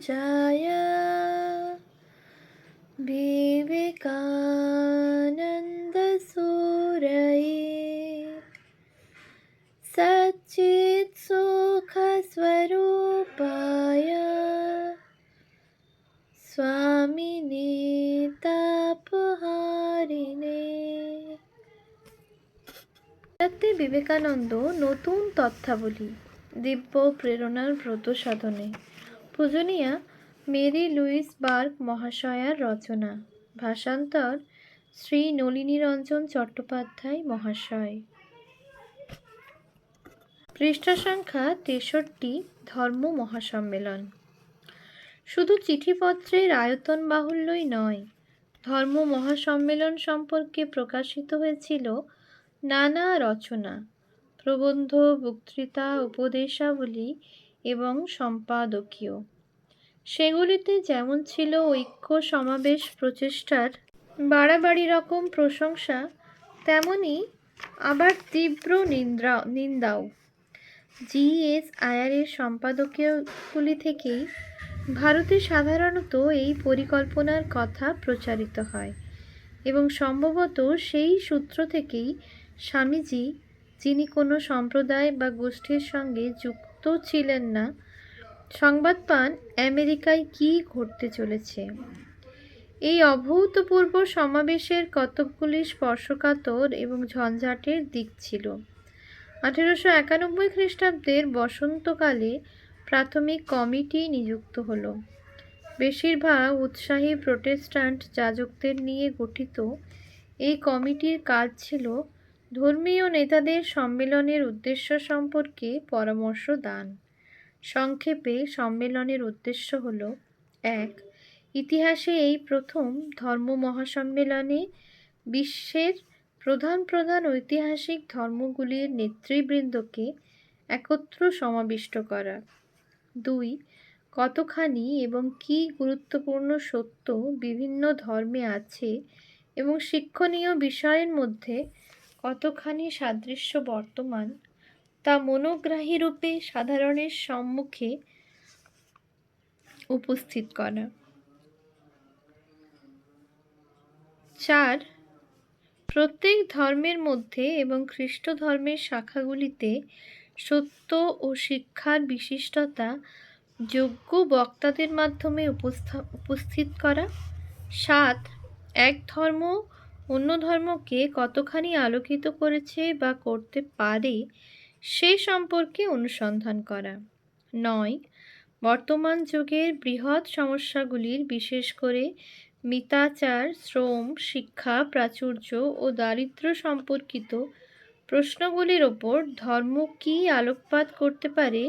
पूजाय विवेकानन्दसूरये सच्चित्सुखस्वरूपाय स्वामिने তাপহারিণে যাতে বিবেকানন্দ নতুন তথ্যাবলী দিব্য প্রেরণার ব্রত সাধনে পূজনীয়া, মেরি লুইস বার্গ মহাশয়ার রচনা। ভাষান্তর, শ্রী নলিনীরঞ্জন চট্টোপাধ্যায় মহাশয়। পৃষ্ঠা সংখ্যা তেষট্টি, ধর্ম মহাসম্মেলন। শুধু চিঠিপত্রের আয়তন বাহুল্যই নয়, ধর্ম মহাসম্মেলন সম্পর্কে প্রকাশিত হয়েছিল নানা রচনা, প্রবন্ধ, বক্তৃতা, উপদেশাবলী এবং সম্পাদকীয়। সেগুলিতে যেমন ছিল ঐক্য সমাবেশ প্রচেষ্টার বাড়াবাড়ি রকম প্রশংসা, তেমনি আবার তীব্র নিন্দ্রা, নিন্দাও। জিএস আয়ারের সম্পাদকীয়গুলি থেকেই ভারতে সাধারণত এই পরিকল্পনার কথা প্রচারিত হয় এবং সম্ভবত সেই সূত্র থেকেই স্বামীজি, যিনি কোনো সম্প্রদায় বা গোষ্ঠীর সঙ্গে যুক্ত ছিলেন না। সংবাদ পান, আমেরিকায় কী ঘটতে চলেছে? এই অভূতপূর্ব সমাবেশের কতকগুলি স্পর্শকাতর এবং ঝঞ্ঝাটের দিক ছিল। আঠেরোশো একানব্বই খ্রিস্টাব্দের বসন্তকালে প্রাথমিক কমিটি নিযুক্ত হলো। বেশিরভাগ উৎসাহী প্রোটেস্ট্যান্ট যাজকদের নিয়ে গঠিত এই কমিটির কাজ ছিল ধর্মীয় নেতাদের সম্মেলনের উদ্দেশ্য সম্পর্কে পরামর্শ দান। সংক্ষেপে, সম্মেলনের উদ্দেশ্য হল, এক, ইতিহাসে এই প্রথম ধর্ম মহাসম্মেলনে বিশ্বের প্রধান প্রধান ঐতিহাসিক ধর্মগুলির নেতৃবৃন্দকে একত্র সমাবিষ্ট করা। দুই, কতখানি এবং কি গুরুত্বপূর্ণ সত্য বিভিন্ন ধর্মে আছে এবং শিক্ষণীয় বিষয়ের মধ্যে কতখানি সাদৃশ্য বর্তমান, তা মনোগ্রাহী রূপে সাধারণের সম্মুখে উপস্থিত করা। চার, প্রত্যেক ধর্মের মধ্যে এবং খ্রিস্ট ধর্মের শাখাগুলিতে সত্য ও শিক্ষার বিশিষ্টতা যোগ্য বক্তাদের মাধ্যমে উপস্থিত করা। সাত, এক ধর্ম অন্য ধর্মকে কতখানি আলোকিত করেছে বা করতে পারে, সে সম্পর্কে অনুসন্ধান করা। নয়, বর্তমান যুগের বৃহৎ সমস্যাগুলির বিশেষ করে মিতাচার, শ্রম, শিক্ষা, প্রাচুর্য ও দারিদ্র সম্পর্কিত প্রশ্নগুলির ওপর ধর্ম কী আলোকপাত করতে পারে,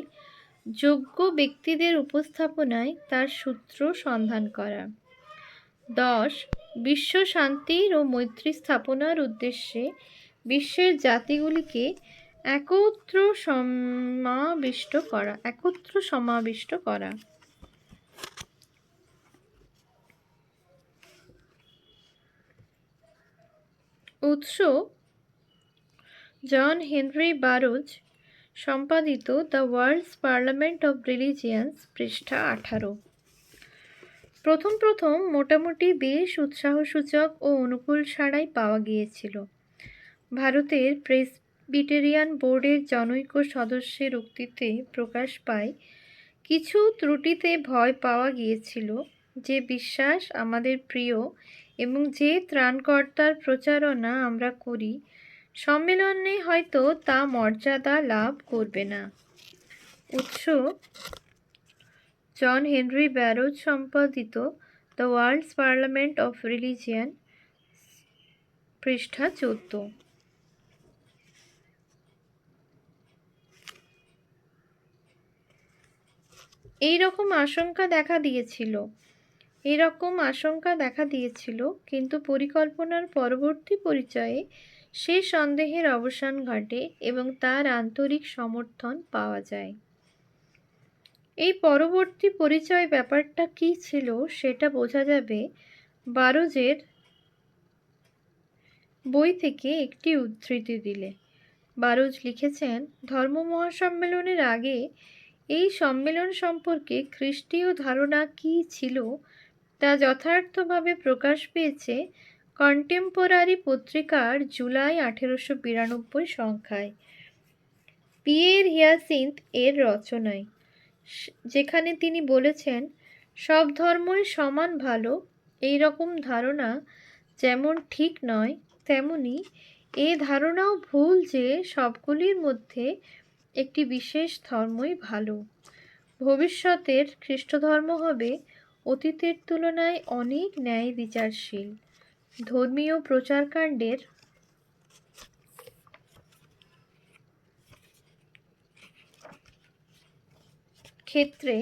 যোগ্য ব্যক্তিদের উপস্থাপনায় তার সূত্র সন্ধান করা। দশ, বিশ্ব শান্তির ও মৈত্রী স্থাপনার উদ্দেশ্যে বিশ্বের জাতিগুলিকে একত্র সমাবিষ্ট করা, একত্র সমাবিষ্ট করা। উৎস, জন হেনরি বারোজ সম্পাদিত the World's Parliament of Religions পৃষ্ঠা আঠারো। প্রথম প্রথম মোটামুটি বেশ উৎসাহসূচক ও অনুকূল সাড়াই পাওয়া গিয়েছিল। ভারতের প্রেসবিটেরিয়ান বোর্ডের জনৈক সদস্যের উক্তিতে প্রকাশ পায়, কিছু ত্রুটিতে ভয় পাওয়া গিয়েছিল, যে বিশ্বাস আমাদের প্রিয় এবং যে ত্রাণকর্তার প্রচারণা আমরা করি, সম্মেলনে হয়তো তা মর্যাদা লাভ করবে না। উৎস জন হেনরি ব্যারোজ সম্পাদিত the World's Parliament of Religion, পৃষ্ঠা চোদ্দ। এই রকম আশঙ্কা দেখা দিয়েছিল। এরকম আশঙ্কা দেখা দিয়েছিল, কিন্তু পরিকল্পনার পরবর্তী পরিচয়ে সে সন্দেহের অবসান ঘটে এবং তার আন্তরিক সমর্থন পাওয়া যায়। এই পরবর্তী পরিচয় ব্যাপারটা কি ছিল সেটা বোঝা যাবে বারোজের বই থেকে একটি উদ্ধৃতি দিলে। বারোজ লিখেছেন, ধর্ম মহাসম্মেলনের আগে এই সম্মেলন সম্পর্কে খ্রিস্টীয় ধারণা কী ছিল তা যথার্থভাবে প্রকাশ পেয়েছে কন্টেম্পোরারি পত্রিকার জুলাই আঠেরোশো বিরানব্বই সংখ্যায়। পিয়ের হিয়াসিন্থ এর রচনায়। যেখানে তিনি বলেছেন, সব ধর্মই সমান ভালো, এই রকম ধারণা যেমন ঠিক নয়, তেমনি এ ধারণাও ভুল যে সবগুলির মধ্যে একটি বিশেষ ধর্মই ভালো। ভবিষ্যতের খ্রিস্টধর্ম হবে অতীতের তুলনায় অনেক ন্যায় বিচারশীল ধর্মীয় প্রচারকাণ্ডের ক্ষেত্রে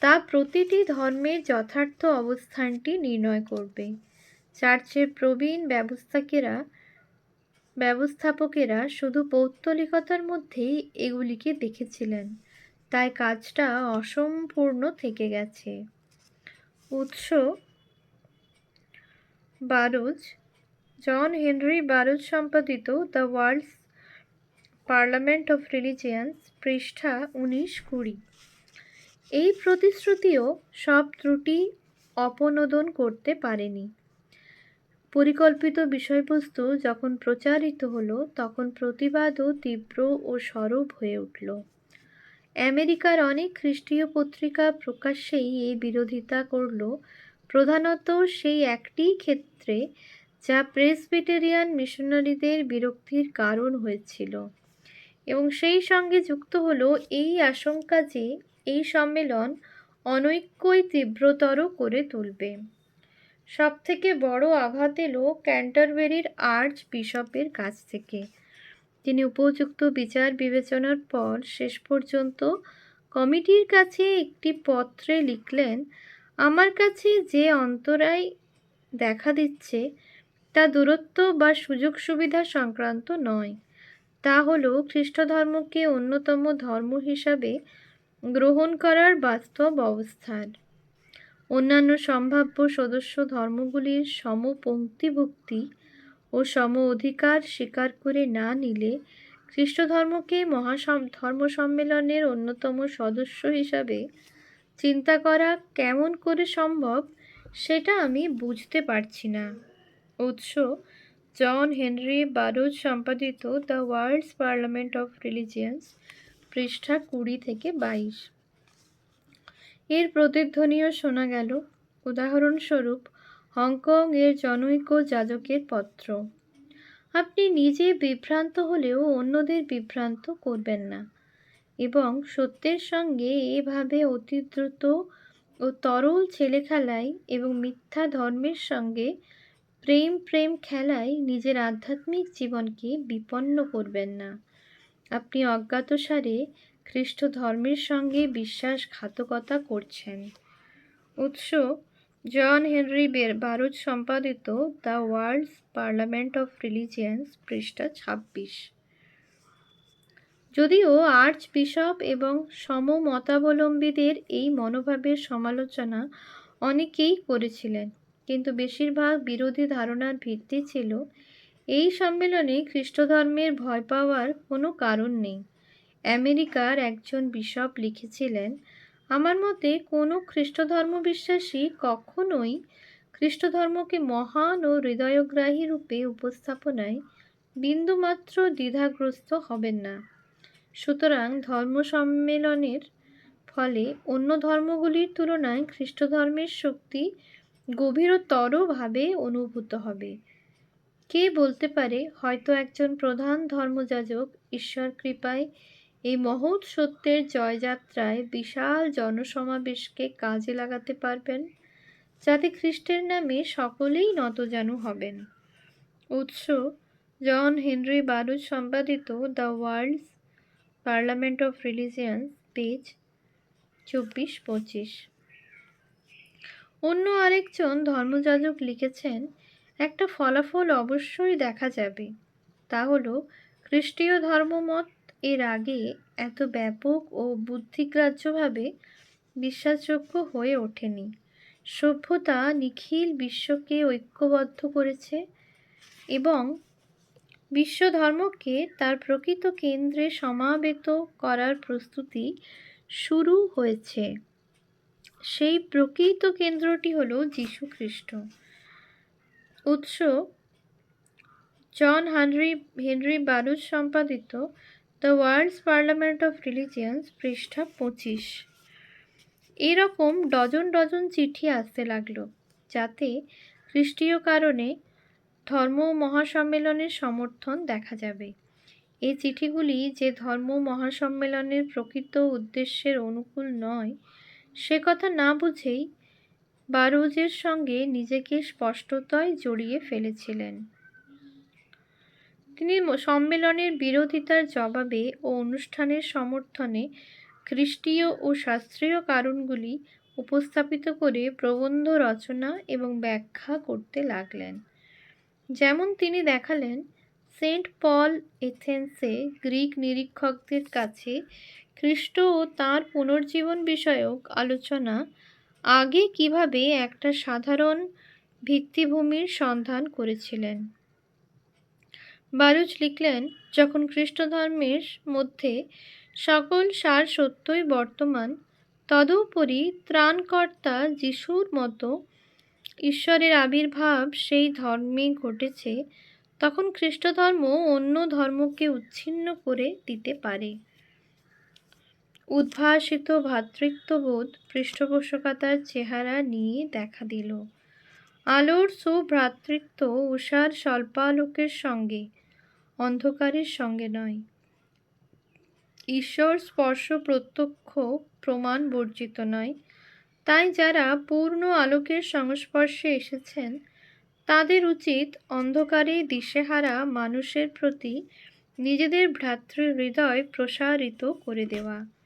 তা প্রতিটি ধর্মের যথার্থ অবস্থানটি নির্ণয় করবে। চার্চের প্রবীণ ব্যবস্থাকেরা, ব্যবস্থাপকেরা শুধু পৌত্তলিকতার মধ্যেই এগুলিকে দেখেছিলেন। তাই কাজটা অসম্পূর্ণ থেকে গেছে। উৎস বারোজ, জন হেনরি বারোজ সম্পাদিত the World's Parliament of Religions, পৃষ্ঠা উনিশ কুড়ি। এই প্রতিশ্রুতিও সব ত্রুটি অপনোদন করতে পারেনি। পরিকল্পিত বিষয়বস্তু যখন প্রচারিত হলো, তখন প্রতিবাদও তীব্র ও সরব হয়ে উঠল। আমেরিকার অনেক খ্রিস্টীয় পত্রিকা প্রকাশ্যেই এই বিরোধিতা করল। প্রধানত সেই একটি ক্ষেত্রে যা প্রেসবিটেরিয়ান মিশনারিদের বিরক্তির কারণ হয়েছিল। এবং সেই সঙ্গে যুক্ত হলো এই আশঙ্কা যে এই সম্মেলন অনৈক্যই তীব্রতর করে তুলবে। সবথেকে বড় আঘাত এলো ক্যান্টারবেরির আর্চ বিশপের কাছ থেকে। তিনি উপযুক্ত বিচার বিবেচনার পর শেষ পর্যন্ত কমিটির কাছে একটি পত্রে লিখলেন, আমার কাছে যে অন্তরায় দেখা দিচ্ছে তা দূরত্ব বা সুযোগ সুবিধা সংক্রান্ত নয়। তা হলো খ্রিস্টধর্মকে অন্যতম ধর্ম হিসাবে গ্রহণ করার বাস্তব অবস্থার অন্যান্য সম্ভাব্য সদস্য ধর্মগুলির সমপঙ্ক্তিভুক্তি ও সম অধিকার স্বীকার করে না নিলে খ্রিস্ট খ্রিস্টধর্মকে মহাসম ধর্ম সম্মেলনের অন্যতম সদস্য হিসাবে চিন্তা করা কেমন করে সম্ভব সেটা আমি বুঝতে পারছি না। উৎস, জন হেনরি বারোজ সম্পাদিত the World's Parliament of Religions পৃষ্ঠা কুড়ি থেকে বাইশ। এর প্রতিধ্বনিও শোনা গেল। উদাহরণস্বরূপ, হংকং এর জনৈক যাজকের পত্র। আপনি নিজে বিভ্রান্ত হলেও অন্যদের বিভ্রান্ত করবেন না এবং সত্যের সঙ্গে এভাবে অতি দ্রুত ও তরল ছেলে খেলায় এবং মিথ্যা ধর্মের সঙ্গে প্রেম প্রেম খেলায় নিজের আধ্যাত্মিক জীবনকে বিপন্ন করবেন না। আপনি অজ্ঞাতসারে খ্রিস্ট ধর্মের সঙ্গে বিশ্বাসঘাতকতা করছেন। উৎস, জন হেনরি বের বারুদ সম্পাদিত the World's Parliament of Religions, পৃষ্ঠা ছাব্বিশ। যদিও আর্চ বিশপ এবং সমমতাবলম্বীদের এই মনোভাবের সমালোচনা অনেকেই করেছিলেন, কিন্তু বেশিরভাগ বিরোধী ধারণার ভিত্তি ছিল এই সম্মেলনে খ্রিস্টধর্মের ভয় পাওয়ার কোনো কারণ নেই। আমেরিকার একজন বিশপ লিখেছিলেন, আমার মতে কোনো খ্রিস্টধর্ম বিশ্বাসী কখনোই খ্রিস্টধর্মকে মহান ও হৃদয়গ্রাহী রূপে উপস্থাপনায় বিন্দুমাত্র দ্বিধাগ্রস্ত হবেন না। সুতরাং ধর্ম সম্মেলনের ফলে অন্য ধর্মগুলির তুলনায় খ্রিস্টধর্মের শক্তি গভীরতরভাবে অনুভূত হবে। কে বলতে পারে হয়তো একজন প্রধান ধর্মযাজক? ঈশ্বর কৃপায়, এই মহৎ সত্যের জয়যাত্রায় বিশাল জনসমাবেশকে কাজে লাগাতে পারবেন, যাতে খ্রিস্টের নামে সকলেই নতজানু হবেন। উৎস, জন হেনরি বারুদ সম্পাদিত the World's Parliament of Religions, page চব্বিশ পঁচিশ। অন্য আরেকজন ধর্মযাজক লিখেছেন একটা ফলাফল অবশ্যই দেখা যাবে। তা হলো, খ্রিস্টীয় ধর্মমত এর আগে এত ব্যাপক ও বুদ্ধিগ্রাহ্যভাবে বিশ্বাসযোগ্য হয়ে ওঠেনি। সভ্যতা নিখিল বিশ্বকে ঐক্যবদ্ধ করেছে এবং বিশ্ব ধর্মকে তার প্রকৃত কেন্দ্রে সমাবেত করার প্রস্তুতি শুরু হয়েছে। সেই প্রকৃত কেন্দ্রটি হলো যীশু খ্রিস্ট উৎস জন হানরি, হেনরি বারুজ সম্পাদিত the World's Parliament of Religions পৃষ্ঠা পঁচিশ। এরকম ডজন ডজন চিঠি আসতে লাগল, যাতে খ্রিস্টীয় কারণে ধর্ম মহাসম্মেলনের সমর্থন দেখা যাবে। এই চিঠিগুলি যে ধর্ম মহাসম্মেলনের প্রকৃত উদ্দেশ্যের অনুকূল নয়, সে কথা না বুঝেই বারোজের সঙ্গে নিজেকে স্পষ্টতই জড়িয়ে ফেলেছিলেন। তিনি সম্মেলনের বিরোধিতার জবাবে ও অনুষ্ঠানের সমর্থনে খ্রিস্টীয় ও শাস্ত্রীয় কারণগুলি উপস্থাপিত করে প্রবন্ধ রচনা এবং ব্যাখ্যা করতে লাগলেন। যেমন তিনি দেখালেন, সেন্ট পল এথেন্সে গ্রিক নিরীক্ষকদের কাছে খ্রিস্ট ও তাঁর পুনর্জীবন বিষয়ক আলোচনা আগে কীভাবে একটা সাধারণ ভিত্তিভূমির সন্ধান করেছিলেন? বারুচ লিখলেন, যখন খ্রিস্ট ধর্মের মধ্যে সকল সার সত্যই বর্তমান, তদুপরি ত্রাণকর্তা যিশুর মতো ঈশ্বরের আবির্ভাব সেই ধর্মে ঘটেছে, তখন খ্রিস্ট ধর্ম অন্য ধর্মকে উচ্ছিন্ন করে দিতে পারে। উদ্ভাসিত ভ্রাতৃত্ববোধ পৃষ্ঠপোষকতার চেহারা নিয়ে দেখা দিল। আলোর সুভ্রাতৃত্ব উষার স্বল্পালোকের সঙ্গে, অন্ধকারের সঙ্গে নয়। ঈশ্বর স্পর্শ প্রত্যক্ষ প্রমাণ বর্জিত নয়। তাই যারা পূর্ণ আলোকের সংস্পর্শে এসেছেন, তাদের উচিত অন্ধকারে দিশেহারা মানুষের প্রতি নিজেদের ভ্রাতৃ হৃদয় প্রসারিত করে দেওয়া।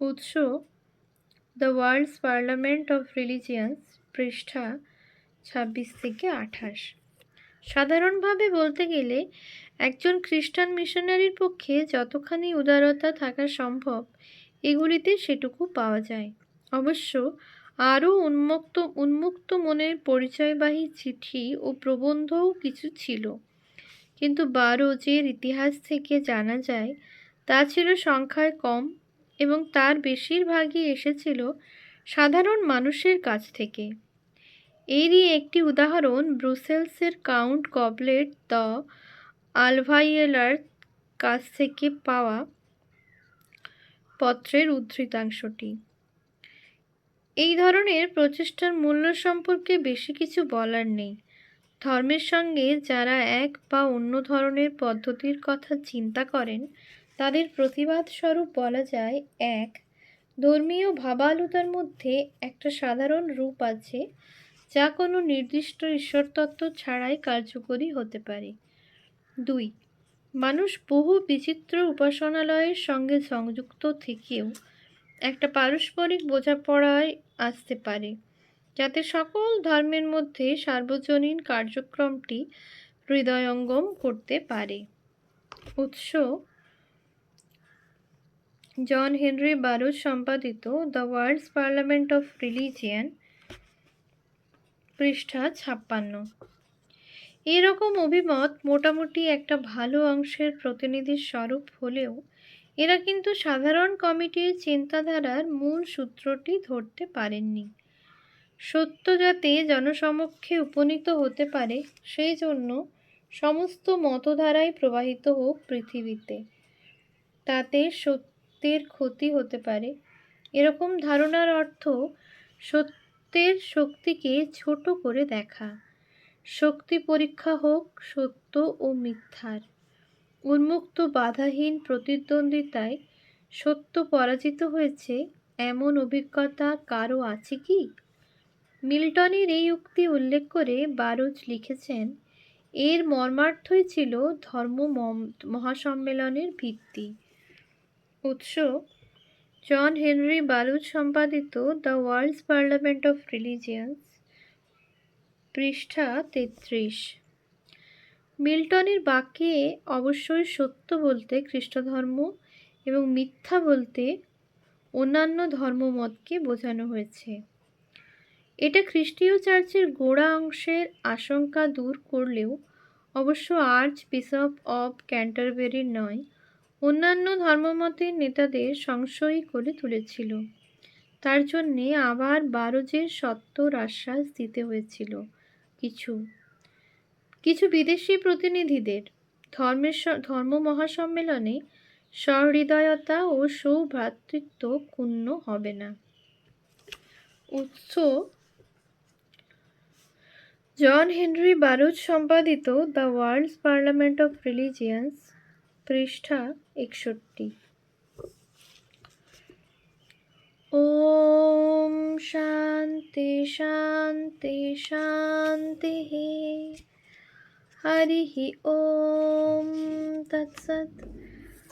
উৎস the World's Parliament of Religions পৃষ্ঠা ছাব্বিশ থেকে আঠাশ। সাধারণভাবে বলতে গেলে, একজন খ্রিস্টান মিশনারির পক্ষে যতখানি উদারতা থাকা সম্ভব, এগুলিতে সেটুকু পাওয়া যায়। অবশ্য, আরও উন্মুক্ত উন্মুক্ত মনের পরিচয়বাহী চিঠি ও প্রবন্ধও কিছু ছিল। কিন্তু বারো বারোজের ইতিহাস থেকে জানা যায়, তা ছিল সংখ্যায় কম এবং তার বেশিরভাগই এসেছিল সাধারণ মানুষের কাছ থেকে। এরই একটি উদাহরণ ব্রুসেলসের কাউন্ট কবলেট দ্য আলভাইয়েলার কাছ থেকে পাওয়া পত্রের উদ্ধৃতাংশটি। এই ধরনের প্রচেষ্টার মূল্য সম্পর্কে বেশি কিছু বলার নেই। ধর্মের সঙ্গে যারা এক বা অন্য ধরনের পদ্ধতির কথা চিন্তা করেন তাদের প্রতিবাদ স্বরূপ বলা যায়, এক, ধর্মীয় ভাবালুতার মধ্যে একটা সাধারণ রূপ আছে যা কোনো নির্দিষ্ট ঈশ্বরতত্ত্ব ছাড়াই কার্যকরী হতে পারে। দুই, মানুষ বহু বিচিত্র উপাসনালয়ের সঙ্গে সংযুক্ত থেকেও একটা পারস্পরিক বোঝাপড়ায় আসতে পারে, যাতে সকল ধর্মের মধ্যে সার্বজনীন কার্যক্রমটি হৃদয়ঙ্গম করতে পারে। উৎস জন হেনরি বারুজ সম্পাদিত the World's Parliament of Religion পৃষ্ঠা ছাপ্পান্ন। এরকম অভিমত মোটামুটি একটা ভালো অংশের প্রতিনিধির স্বরূপ হলেও এরা কিন্তু সাধারণ কমিটির চিন্তাধারার মূল সূত্রটি ধরতে পারেননি। সত্য যাতে জনসমক্ষে উপনীত হতে পারে, সেই জন্য সমস্ত মতধারাই প্রবাহিত হোক পৃথিবীতে। তাতে সত্যের ক্ষতি হতে পারে। এরকম ধারণার অর্থ সত্যের শক্তিকে ছোট করে দেখা। শক্তি পরীক্ষা হোক সত্য ও মিথ্যার। উন্মুক্ত বাধাহীন প্রতিদ্বন্দ্বিতায় সত্য পরাজিত হয়েছে এমন অভিজ্ঞতা কারও আছে কি? মিল্টনের এই উক্তি উল্লেখ করে বারুজ লিখেছেন, এর মর্মার্থই ছিল ধর্ম মহাসম্মেলনের ভিত্তি। উৎস, জন হেনরি বারুজ সম্পাদিত the World's Parliament of Religions, পৃষ্ঠা তেত্রিশ। মিল্টনের বাক্যে অবশ্যই সত্য বলতে খ্রিস্টধর্ম এবং মিথ্যা বলতে অন্যান্য ধর্মমতকে বোঝানো হয়েছে। এটা খ্রিস্টীয় চার্চের গোড়া অংশের আশঙ্কা দূর করলেও অবশ্য আর্চ বিশপ অব ক্যান্টারবেরির নয় অন্যান্য ধর্মমতের নেতাদের সংশয়ী করে তুলেছিল। তার জন্যে আবার বারোজের সত্তর আশ্বাস দিতে হয়েছিল কিছু। কিছু বিদেশি প্রতিনিধিদের ধর্মের ধর্ম মহাসম্মেলনে সহৃদয়তা ও সৌভ্রাতৃত্ব ক্ষুণ্ণ হবে না। উৎস জন হেনরি বারুজ সম্পাদিত the World's Parliament of Religions পৃষ্ঠা একষট্টি ওম শান্তি শান্তি শান্তি হরি ওম তৎসৎ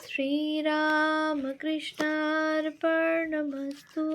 শ্রীরামকৃষ্ণার্পণমস্তু